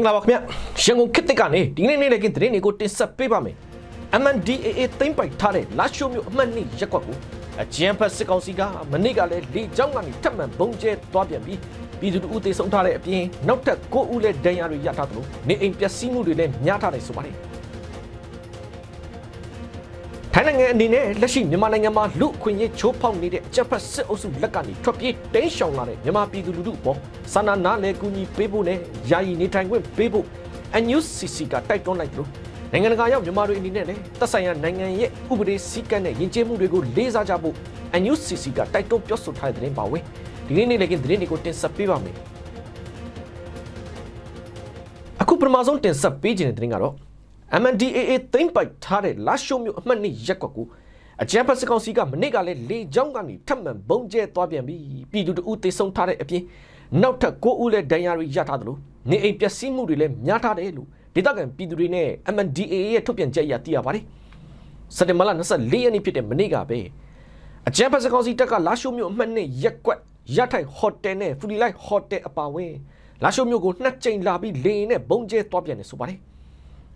င်္ဂလာပါခင်ဗျရန်ကုန်ခေတ်သစ်ကနေဒီနေ့နေ့လည်ကင်းသတင်းတွေကိုတင်ဆက်ပေးပါမယ် MNDAA သိမ့်ပိုက်ထားတဲ့လာရှိုးမြို့အမှတ်2ရက်ကွက်ကိုအကြံဖတ်စစ်ကောင်စီကမနေ့ကလည်းလေကြောင်းကနေထပ်မံဘုံကျဲသွားပြန်ပြီးပြည်သူတို့ဦးသေဆုံးထားတဲ့အပြင်နောက်ထပ်9ဦးလည်းဒဏ်ရာတွေရထားသလိုနေအိမ်ပျက်စီးမှုတွေလည်းများထားတယ်ဆိုပါတယ် ထိုင်းနိုင်ငံအနေနဲ့လက်ရှိမြန်မာနိုင်ငံမှာလူအခွင့်အရေးချိုးဖောက်နေတဲ့အကြမ်းဖက်စစ်အုပ်စုလက်ကနေထွက်ပြေးတိမ်းရှောင်လာတဲ့မြန်မာပြည်သူလူထုအပေါ်စာနာနာလဲကူညီပေးဖို့နဲ့ယာယီနေထိုင်ခွင့်ပေးဖို့ NUCC ကတိုက်တွန်းလိုက်လို့နိုင်ငံတကာရောက်မြန်မာတွေအနေနဲ့လည်းသက်ဆိုင်ရာနိုင်ငံရဲ့ဥပဒေစည်းကမ်းနဲ့ယဉ်ကျေးမှုတွေကိုလေးစားကြဖို့ NUCC ကတိုက်တွန်းပြောဆိုထားတဲ့သတင်းပါဝင်ဒီနေ့နေ့လည်းကသတင်းတွေကိုတင်ဆက်ပေးပါမယ်အခုပထမဆုံးတင်ဆက်ပေးခြင်းတဲ့သတင်းကတော့ MNDAA သိမ့်ပိုက်ထားတဲ့လာရှိုးမြို့အမှတ်နှစ်ရက်ကွက်ကိုအကြံဖတ်စကောင်စီကမနေ့ကလည်းလေကြောင်းကနေထပ်မံဘုံကျဲသွားပြန်ပြီးပြည်သူတို့သေဆုံးထားတဲ့အပြင်နောက်ထပ်9ဦးလည်းဒဏ်ရာတွေရထားသလိုနေအိမ်ပျက်စီးမှုတွေလည်းများထားတယ်လို့ဒေသခံပြည်သူတွေနဲ့ MNDAA ရဲ့ထုတ်ပြန်ချက်အရသိရပါတယ်စက်တင်ဘာလ24ရက်နေ့ဖြစ်တဲ့မနေ့ကပဲအကြံဖတ်စကောင်စီတပ်ကလာရှိုးမြို့အမှတ်နှစ်ရက်ကွက်ရထိုင်ဟိုတယ်နဲ့ဖူလီလိုက်ဟိုတယ်အပါအဝင်လာရှိုးမြို့ကိုနှစ်ကြိမ်လာပြီးလေယာဉ်နဲ့ဘုံကျဲသွားပြန်တယ်ဆိုပါတယ်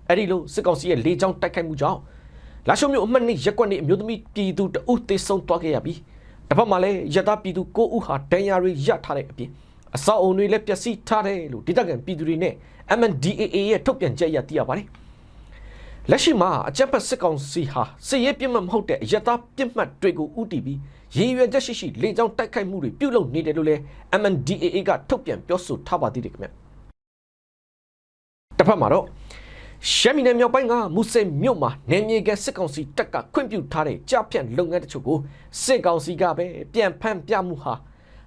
အဲ့ဒီလိုစစ်ကောင်စီရဲ့လေကြောင်းတိုက်ခိုက်မှုကြောင့်လာရှုံမြို့အမှတ်နှစ်ရက်ကွက်နေအမျိုးသမီးပြည်သူတအုပ်သေဆုံးသွားခဲ့ရပြီးတစ်ဖက်မှာလည်းရတပြည်သူ9ဦးဟာဒဏ်ရာတွေရထားတဲ့အပြင်အစောအုံတွေလည်းပျက်စီးထားတယ်လို့ဒေသခံပြည်သူတွေနဲ့ MNDAA ရဲ့ထုတ်ပြန်ချက်အရသိရပါတယ်လက်ရှိမှာအကြက်ဖက်စစ်ကောင်စီဟာစစ်ရေးပြစ်မှတ်မဟုတ်တဲ့အရတပြစ်မှတ်တွေကိုဥတီပြီးရည်ရွယ်ချက်ရှိရှိလေကြောင်းတိုက်ခိုက်မှုတွေပြုလုပ်နေတယ်လို့လည်း MNDAA ကထုတ်ပြန်ပြောဆိုထားပါသေးတယ်ခင်ဗျတစ်ဖက်မှာတော့ ရှမ်းပြည်နယ်မြောက်ပိုင်းကမူဆယ်မြို့မှာနေမြေကစစ်ကောင်စီတပ်ကခွင့်ပြုထားတဲ့ကြားဖြန့်လုပ်ငန်းတချို့ကိုစစ်ကောင်စီကပဲပြန်ဖမ်းပြမှုဟာ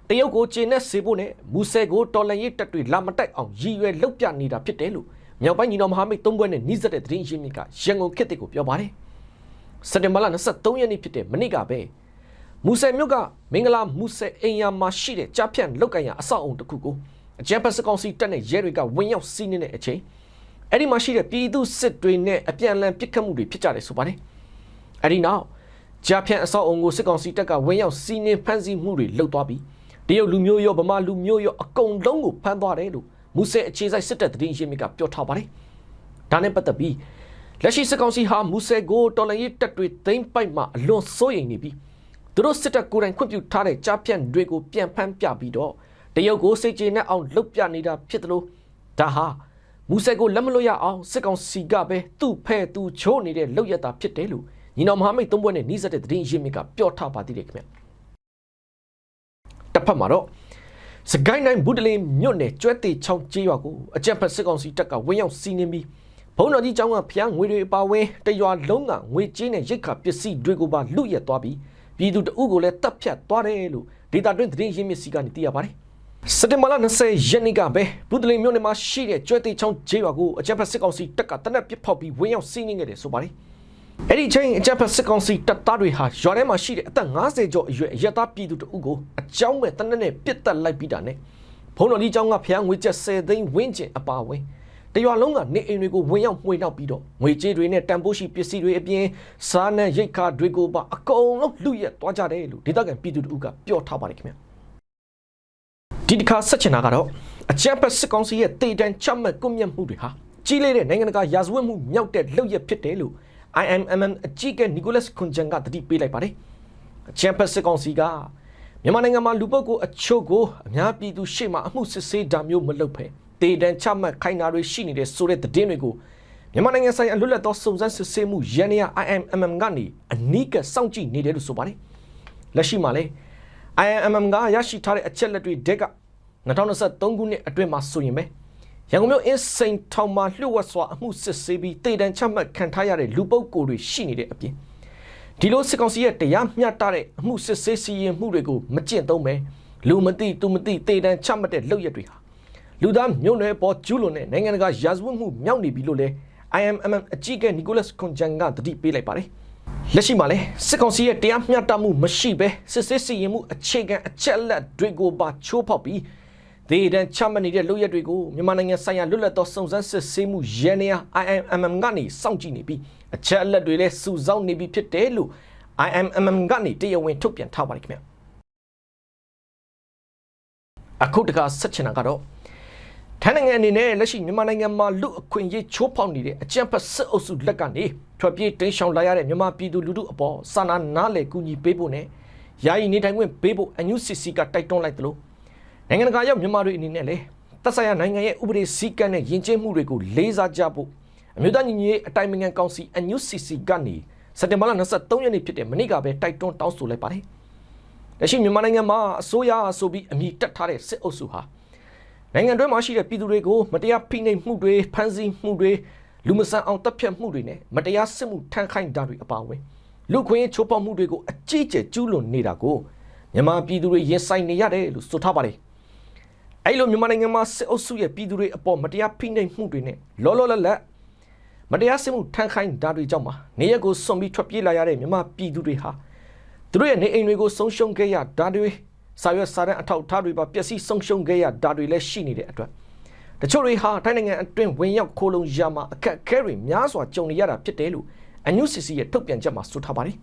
တရုတ်ကိုကျင်းနဲ့စေဖို့နဲ့မူဆယ်ကိုတော်လန်ရေးတပ်တွေလာမတိုက်အောင်ရည်ရွယ်လုပ်ပြနေတာဖြစ်တယ်လို့မြောက်ပိုင်းညီတော်မဟာမိတ်သုံးဘွဲ့နဲ့နှိစက်တဲ့သတင်းရင်းမြစ်ကရန်ကုန်ခေတ်တစ်ကိုပြောပါတယ်စက်တင်ဘာလ23ရက်နေ့ဖြစ်တဲ့မနေ့ကပဲမူဆယ်မြို့ကမင်္ဂလာမူဆယ်အိမ်ယာမှာရှိတဲ့ကြားဖြန့်လုပ်ကန်ရအဆောက်အုံတစ်ခုကိုအကြမ်းဖက်စစ်ကောင်စီတပ်နဲ့ရဲတွေကဝင်ရောက်စီးနင်းတဲ့အချိန် အဲ့ဒီမှာရှိတဲ့ပြည်သူစစ်တွေနဲ့အပြန်အလှန်ပစ်ခတ်မှုတွေဖြစ်ကြတယ်ဆိုပါတယ်အဲ့ဒီနောက်ကြာဖြန့်အဆောက်အုံကိုစစ်ကောင်စီတပ်ကဝင်ရောက်စီးနင်းဖမ်းဆီးမှုတွေလုပ်သွားပြီးတရုတ်လူမျိုးရောဗမာလူမျိုးရောအကုန်လုံးကိုဖမ်းသွားတယ်လို့မူဆယ်အခြေစိုက်စစ်တပ်သတင်းရင်းမြစ်ကပြောထားပါတယ်ဒါနဲ့ပတ်သက်ပြီးလက်ရှိစစ်ကောင်စီဟာမူဆယ်ကိုတော်လန်ရေးတပ်တွေသိမ်းပိုက်မှအလွန်စိုးရိမ်နေပြီးသူတို့စစ်တပ်ကိုယ်တိုင်ခွင့်ပြုထားတဲ့ကြားဖြန့်တွေကိုပြန်ဖမ်းပြပြီးတော့တရုတ်ကိုစိတ်ကျေနပ်အောင်လုပ်ပြနေတာဖြစ်တယ်လို့ဒါဟာ မူဆယ်ကိုလက်မလွတ်ရအောင်စစ်ကောင်စီကပဲသူ့ဖဲသူ့ချိုးနေတဲ့လောက်ရတာဖြစ်တယ်လို့ညီတော်မဟာမိတ်သုံးဘွဲ့နဲ့နှီးစက်တဲ့သတင်းရင်းမြစ်ကပြောထားပါသေးတယ်ခင်ဗျတစ်ဖက်မှာတော့စကိုင်းတိုင်းဘူးတလင်းမြို့နယ်ကျွဲတေချောင်းကျေးရွာကိုအကြံဖက်စစ်ကောင်စီတပ်ကဝင်ရောက်စီးနင်းပြီးဘုံတော်ကြီးကျောင်းကဖျားငွေတွေအပါဝင်တရွာလုံးကငွေကြေးနဲ့ရိတ်ခါပစ္စည်းတွေကိုပါလူရက်သွားပြီးပြည်သူတအုပ်ကိုလည်းတပ်ဖြတ်သွားတယ်လို့ဒေတာတွင်းသတင်းရင်းမြစ်စီကနေသိရပါတယ် စက်တင်ဘာလ20ရက်နေ့ကပဲဘူးတလင်မြို့နယ်မှာရှိတဲ့ကျွဲတေချောင်းကျေးရွာကိုအကြံဖက်စစ်ကောင်စီတပ်ကတနက်ပစ်ဖောက်ပြီးဝင်ရောက်စီးနင်းခဲ့တယ်ဆိုပါတယ်။အဲ့ဒီချိန်အကြံဖက်စစ်ကောင်စီတပ်သားတွေဟာရွာထဲမှာရှိတဲ့အသက်50ကျော်အရွယ်အရသားပြည်သူတအုပ်ကိုအကြောင်းမဲ့တနက်နဲ့ပစ်တက်လိုက်ပြီးတာနဲ့ဘုံတော်ကြီးကျောင်းကဖျားငွေကျပ်10သိန်းဝန်းကျင်အပါအဝင်တရွာလုံးကနေအိမ်တွေကိုဝင်ရောက်မှွေနှောက်ပြီးတော့ငွေကြေးတွေနဲ့တန်ဖိုးရှိပစ္စည်းတွေအပြင်စားနပ်ရိက္ခာတွေကိုပါအကုန်လုံးလူရက်သွားကြတယ်လို့ဒေသခံပြည်သူတို့ကပြောထားပါတယ်ခင်ဗျာ ဒီတစ်ခါဆက်ချင်တာကတော့အကြမ်းဖက်စစ်ကောင်စီရဲ့တေတံချမှတ်ကွပ်မျက်မှုတွေဟာကြီးလေးတဲ့နိုင်ငံတကာရာဇဝတ်မှုမြောက်တဲ့လုပ်ရက်ဖြစ်တယ်လို့ IMMM အကြီးကနီကိုလတ်ခွန်ဂျန်ကတတိပေးလိုက်ပါတယ်အကြမ်းဖက်စစ်ကောင်စီကမြန်မာနိုင်ငံမှာလူပုဂ္ဂိုလ်အချို့ကိုအများပြည်သူရှေ့မှာအမှုစစ်ဆေးတာမျိုးမလုပ်ဖဲတေတံချမှတ်ခိုင်းတာတွေရှိနေတဲ့ဆိုတဲ့သတင်းတွေကိုမြန်မာနိုင်ငံဆိုင်ရာလွတ်လပ်သောစုံစမ်းစစ်ဆေးမှုရန်ရာ IMMM ကနေအနီးကစောင့်ကြည့်နေတယ်လို့ဆိုပါတယ်လက်ရှိမှာလည်း IMM ကရရှိထားတဲ့အချက်လက်တွေတက်က 2023ခုနှစ်အတွင်းမှာဆိုရင်ပဲရန်ကုန်မြို့အင်းစိန်ထောင်မှာလျှို့ဝှက်စွာအမှုစစ်ဆေးပြီးတေတံချမှတ်ခံထားရတဲ့လူပုဂ္ဂိုလ်တွေရှိနေတဲ့အပြင်ဒီလိုစစ်ကောင်စီရဲ့တရားမျှတတဲ့အမှုစစ်ဆေးစီရင်မှုတွေကိုမကျင့်သုံးပဲလူမသိသူမသိတေတံချမှတ်တဲ့လုပ်ရက်တွေဟာလူသားမျိုးနွယ်ပေါ်ကျူးလွန်တဲ့နိုင်ငံတကာရာဇဝတ်မှုမြောက်နေပြီလို့လဲ IMM အကြီးအကဲနီကိုလတ်ကွန်ဂျန်ကတတိပေးလိုက်ပါတယ်လက်ရှိမှာလဲစစ်ကောင်စီရဲ့တရားမျှတမှုမရှိဘဲစစ်စစ်စီရင်မှုအခြေခံအချက်လက်တွေကိုပါချိုးဖောက်ပြီး ဒေဒန်ချမှတ်နေတဲ့လုပ်ရက်တွေကိုမြန်မာနိုင်ငံဆိုင်ရာလွတ်လပ်သောစုံစမ်းစစ်ဆေးမှုရန်ရာ IMM ကနေစောင့်ကြည့်နေပြီးအချက်အလက်တွေလည်းစုဆောင်းနေပြီးဖြစ်တယ်လို့ IMM ကနေတရားဝင်ထုတ်ပြန်ထားပါတယ်ခင်ဗျအခုတကဆက်ချင်တာကတော့ထိုင်းနိုင်ငံအနေနဲ့လက်ရှိမြန်မာနိုင်ငံမှာလူအခွင့်အရေးချိုးဖောက်နေတဲ့အကြမ်းဖက်စစ်အုပ်စုလက်ကနေထွက်ပြေးတိမ်းရှောင်လာရတဲ့မြန်မာပြည်သူလူထုအပေါ်စာနာနားလည်ကူညီပေးဖို့နဲ့ယာယီနေထိုင်ခွင့်ပေးဖို့အန်ယူစီစီကတိုက်တွန်းလိုက်သလို နိုင်ငံတကာရောက်မြန်မာတွေအနေနဲ့လည်းသက်ဆိုင်ရာနိုင်ငံရဲ့ဥပဒေစည်းကမ်းနဲ့ယဉ်ကျေးမှုတွေကိုလေးစားကြဖို့အမျိုးသားညီညွတ်ရေးအတိုင်းအမြံကောင်စီအန်ယူစီစီကနေစက်တင်ဘာလ23ရက်နေ့ဖြစ်တဲ့မနေ့ကပဲတိုက်တွန်းတောင်းဆိုလိုက်ပါတယ်။လက်ရှိမြန်မာနိုင်ငံမှာအစိုးရဆိုပြီးအမိတက်ထားတဲ့စစ်အုပ်စုဟာနိုင်ငံတွင်းမှာရှိတဲ့ပြည်သူတွေကိုမတရားဖိနှိပ်မှုတွေဖမ်းဆီးမှုတွေလူမဆန်အောင်တပ်ဖြတ်မှုတွေနဲ့မတရားစစ်မှုထမ်းခိုင်းတာတွေအပါအဝင်လူခွင့်ရေးချိုးဖောက်မှုတွေကိုအကြီးအကျယ်ကျူးလွန်နေတာကိုမြန်မာပြည်သူတွေရင်ဆိုင်နေရတယ်လို့ဆိုထားပါတယ်။ အဲ့လိုမြန်မာနိုင်ငံမှာစစ်အုပ်စုရဲ့ပြည်သူတွေအပေါ်မတရားဖိနှိပ်မှုတွေနဲ့လောလောလတ်လတ်မတရားစစ်မှုထမ်းခိုင်းတာတွေကြောင့်ပါနေရက်ကိုစွန့်ပြီးထွက်ပြေးလာရတဲ့မြန်မာပြည်သူတွေဟာသူတို့ရဲ့နေအိမ်တွေကိုဆုံးရှုံးခဲ့ရတာတွေစာရွက်စာတမ်းအထောက်အထားတွေပါပျက်စီးဆုံးရှုံးခဲ့ရတာတွေလည်းရှိနေတဲ့အတွက်တချို့တွေဟာထိုင်းနိုင်ငံအတွင်းဝင်ရောက်ခိုးလုံရမှာအခက်အခဲတွေများစွာကြုံနေရတာဖြစ်တယ်လို့အန်ယူစီစီရဲ့ထုတ်ပြန်ချက်မှာဆိုထားပါတယ်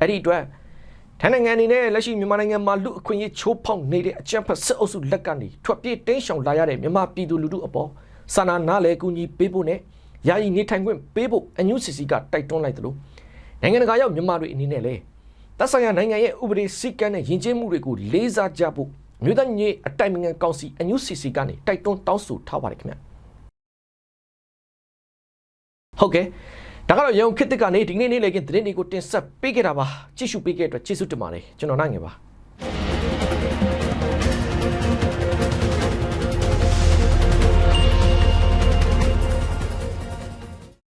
အဲ့ဒီအတွက် ထိုင်းနိုင်ငံအနေနဲ့လက်ရှိမြန်မာနိုင်ငံမှာလူအခွင့်အရေးချိုးဖောက်နေတဲ့အကြမ်းဖက်စစ်အုပ်စုလက်ကနေထွက်ပြေးတင်းရှောင်လာရတဲ့မြန်မာပြည်သူလူထုအပေါ်စာနာနားလည်ကူညီပေးဖို့နဲ့ယာယီနေထိုင်ခွင့်ပေးဖို့အန်ယူစီစီကတိုက်တွန်းလိုက်သလိုနိုင်ငံတကာရောက်မြန်မာတွေအနေနဲ့လည်းသက်ဆိုင်ရာနိုင်ငံရဲ့ဥပဒေစည်းကမ်းနဲ့ယဉ်ကျေးမှုတွေကိုလေးစားကြဖို့မြို့သားညီအတိုင်ပင်ခံကောင်စီအန်ယူစီစီကနေတိုက်တွန်းတောင်းဆိုထားပါတယ်ခင်ဗျဟုတ်ကဲ့ ဒါကတော့ရုံခစ်တစ်ကနေဒီနေ့နေ့လေကင်းသတင်းတွေကိုတင်ဆက်ပေးခဲ့တာပါကြည့်ရှုပေးခဲ့တဲ့အတွက်ကျေးဇူးတင်ပါတယ်ကျွန်တော်နိုင်ငယ်ပါ